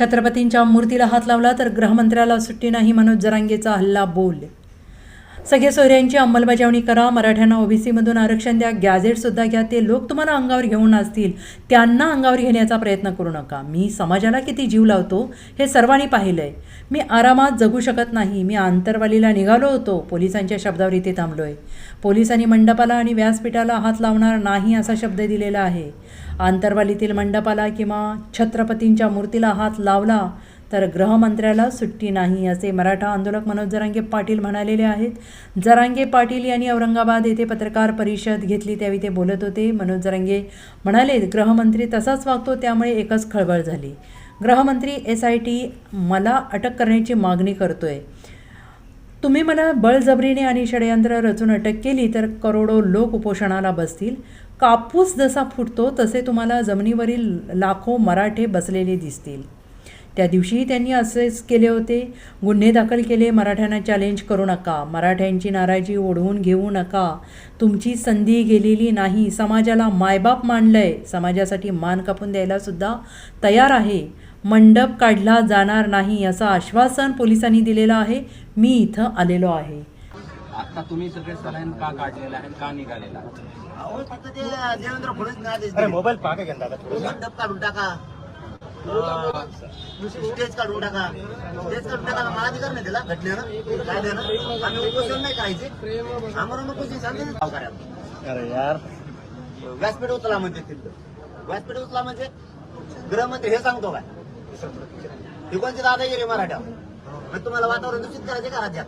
छत्रपतींच्या मूर्तीला हात लावला तर गृहमंत्र्याला सुट्टी नाही मनोज जरांगेचा हल्ला बोल सगळे सोयऱ्यांची अंमलबजावणी करा. मराठ्यांना ओबीसीमधून आरक्षण द्या. गॅझेटसुद्धा घ्या. ते लोक तुम्हाला अंगावर घेऊन असतील. त्यांना अंगावर घेण्याचा प्रयत्न करू नका. मी समाजाला किती जीव लावतो हे सर्वांनी पाहिलं आहे मी आरामात जगू शकत नाही. मी आंतरवालीला निघालो होतो. पोलिसांच्या शब्दावर इथे थांबलो आहे पोलिसांनी मंडपाला आणि व्यासपीठाला हात लावणार नाही असा शब्द दिलेला आहे. आंतरवालीतील मंडपाला किंवा छत्रपतींच्या मूर्तीला हात लावला तर गृहमंत्र्याला सुट्टी नाही असे मराठा आंदोलक मनोज जरांगे पाटील म्हणालेले आहेत. जरांगे पाटील यांनी औरंगाबाद येथे पत्रकार परिषद घेतली त्यावेळी ते बोलत होते. मनोज जरांगे म्हणाले गृहमंत्री तसाच वागतो त्यामुळे एकच खळबळ झाली. गृहमंत्री एस आय टी मला अटक करण्याची मागणी करतोय. तुम्ही मला बळजबरीने आणि षडयंत्र रचून अटक केली तर करोडो लोक उपोषणाला बसतील. कापूस जसा फुटतो तसे तुम्हाला जमिनीवरील लाखो मराठे बसलेले दिसतील. त्या दिवशीही त्यांनी असेच केले होते. गुन्हे दाखल केले मराठ्यांना चॅलेंज करू नका. मराठ्यांची नाराजी ओढवून घेऊ नका. तुमची संधी गेलेली नाही. समाजाला मायबाप मानलंय. समाजासाठी मान कापून द्यायला सुद्धा तयार आहे. मंडप काढला जाणार नाही असं आश्वासन पोलिसांनी दिलेलं आहे. मी इथं आलेलो आहे. आता तुम्ही सगळे सलाईन का काढलेला आहे का निघालेला मोबाईल पाहा का दादा मंडप काढून टाका. स्टेज काढून टाका. स्टेज काढून टाकायला मला अधिकार नाही दिला घटनेनं कायद्यानं आम्ही उपोषण नाही करायचे आम्हाला उपोषण सांगते गावकऱ्याला. अरे यार. व्यासपीठ उचला म्हणते तिथं व्यासपीठ उचला म्हणजे गृहमंत्री हे सांगतो काय? ही कोणती दादागिरी मराठा मग तुम्हाला वातावरण दूषित करायचे का राज्यात?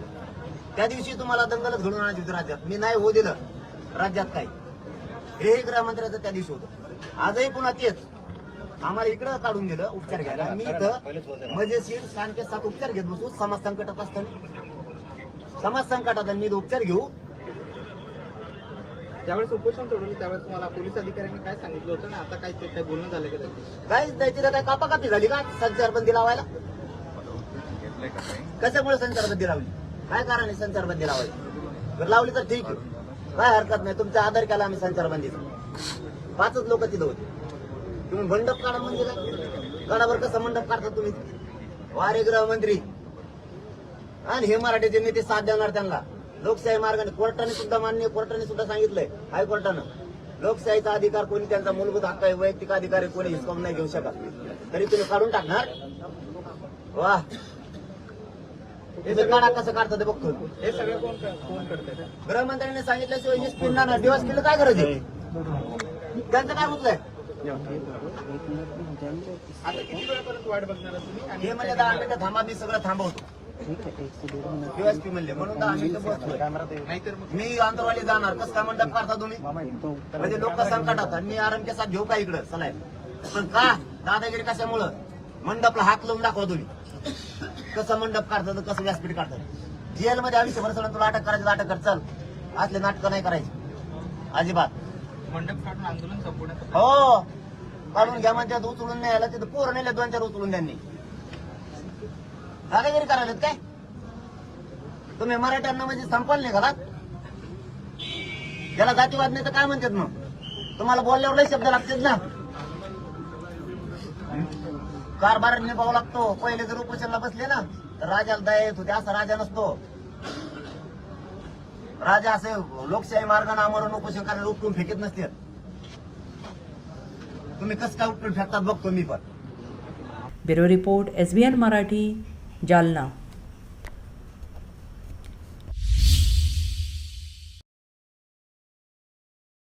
त्या दिवशी तुम्हाला दंगलच घडून आणायची होती राज्यात. मी नाही होऊ दिलं. राज्यात काही. हे गृहमंत्र्याचं त्या दिवशी होतं. आजही पुन्हा तेच. आम्हाला इकडं काढून दिलं उपचार घ्यायला. मी इथं मजेशीर शांत सात उपचार घेत बसू. समाज संकटात असताना. समाज संकटात आणि मी उपचार घेऊ. त्यावेळेस उपोषण सोडवलं. त्यावेळेस तुम्हाला पोलीस अधिकाऱ्यांनी काय सांगितलं होतं? ना आता काय ते काय बोलणं झालं का त्याचं? काय तर काय कापाकापी झाली का? संचारबंदी लावायला? कशामुळे संचारबंदी लावली? काय कारण आहे संचारबंदी लावायची? जर लावली तर ठीक आहे. काय हरकत नाही. तुमचा आधार केला आम्ही संचारबंदीचा. पाचच लोक तिथं होते. तुम्ही मंडप काढा म्हणजे काढावर कसं मंडप काढता तुम्ही? वारे गृहमंत्री. आणि हे मराठीचे नेते साथ देणार त्यांना. लोकशाही मार्गाने कोर्टाने सुद्धा मान्य कोर्टाने सुद्धा सांगितलंय हायकोर्टानं. लोकशाहीचा अधिकार कोणी त्यांचा मूलभूत हक्क आहे वैयक्तिक अधिकार आहे कोणी हिसकावून नाही घेऊ शकत. तरी तुम्ही काढून टाकणार? वा. काढा कसं काढतं ते बघतो. हे सगळं कोण गृहमंत्र्यांनी सांगितल्याशिवाय ना दिवस केलं काय गरज आहे? त्यांचं काय मुद्दा थांबा मी सगळं थांबवतो. म्हणले म्हणून दहा मिनिटं बसतोय मी आंतरवाली जाणार. कसं काय मंडप करता तुम्ही? म्हणजे लोक संकटात आणि मी आरामच्या साथ घेऊ का इकडं? चला. पण का? दादागिरी कशामुळं? मंडपला हात लावून दाखवा तुम्ही. कसं मंडप काढतात कसं व्यासपीठ काढतात. जेलमध्ये आयुष्यभर सगळं तुला अटक करायचं अटक कर. चल. असले नाटकं नाही करायची. अजिबात. मंडप आंदोलन हो. काढून घ्या म्हणतात उचलून नाही आला तिथं पोरं नेलं दोन चार उचलून त्यांनी. दादागिरी करायला काय? तुम्ही मराठ्यांना म्हणजे संपल नाही घरात त्याला जातीवाद नाही तर काय म्हणतात मग? तुम्हाला बोलल्यावर लय शब्द लागतात ना. कारभार निभावा लागतो. पहिले जर उपोषणला बसले ना तर राजाला दया येत होते. असा राजा नसतो. राजा असे लोकशाही मार्गाने आमरण उपोषण करायला उपटून फेकत नसते. तुम्ही कसं काय उपटून फेकतात बघतो मी पण. Bureau report S B N Marathi Jalna.